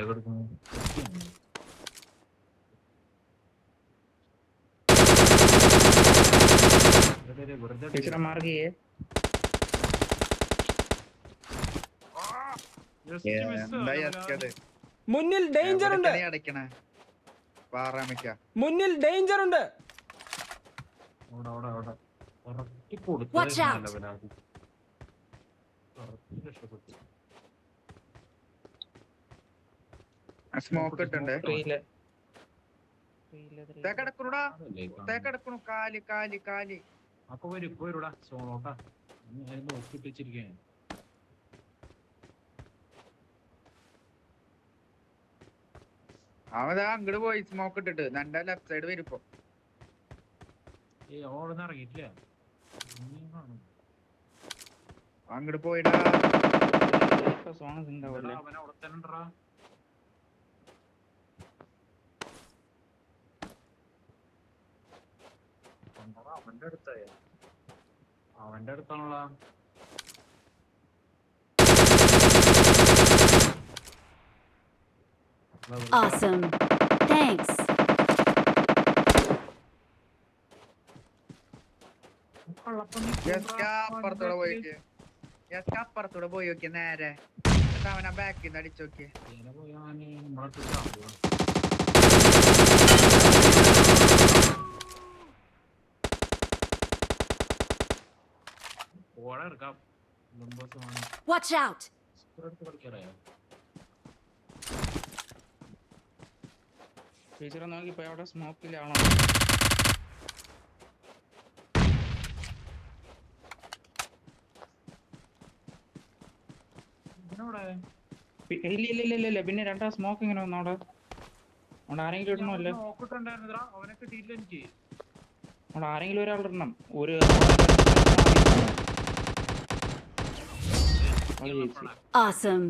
കിടക്കുന്നത്? മുന്നിൽ ഡേഞ്ചർ ഉണ്ട്. മുന്നിൽ ഡേഞ്ചർ ഉണ്ട്. അവിടെ അവിടെ അവിടെ. ഉറക്കി രക്ഷപ്പെട്ടു. സ്മോക്ക് ഇട്ടുണ്ട്. തേക്കടക്കണുടാ. തേക്കടക്കണു കാൽ കാൽ കാൽ. അപ്പൊ വരും ഇപ്പൊ വരൂടാ. സോണോട്ടാ ഞാൻ നോക്കിട്ട് വെച്ചിരിക്കാൻ അവൻ അങ്ങോട്ട് പോയി സ്മോക്ക് ഇട്ടിട്ട്. നന്റെ ലെഫ്റ്റ് സൈഡ് വരും ഇപ്പൊ. ഏ ഓടുന്ന ഇറങ്ങിയിട്ടില്ല. അങ്ങോട്ട് പോയിടാ ആവല്ലേ അവൻ അവിടെ തന്നെ അവന്റെ അടുത്തായ അവന്റെ അടുത്താണല്ലോ Awesome. Thanks. അപ്പുറത്തൂടെ പോയി നോക്കിയേ യസ്ക അപ്പുറത്തൂടെ പോയി നോക്കിയ നേരെ. അവനാ ബാക്കിൽ നിന്ന് അടിച്ചു നോക്കിയേ Watch out. ടീച്ചറെ നോക്കി പോയി അവിടെ സ്മോക്കിലാണോ ഇല്ല ഇല്ല ഇല്ല ഇല്ല ഇല്ല പിന്നെ രണ്ടാം സ്മോക്ക് ഇങ്ങനെ വന്നു അവിടെ അവിടെ ആരെങ്കിലും ഇടണമല്ലേ? അവിടെ ആരെങ്കിലും ഒരാൾ ഇടണം. ഒരു Awesome.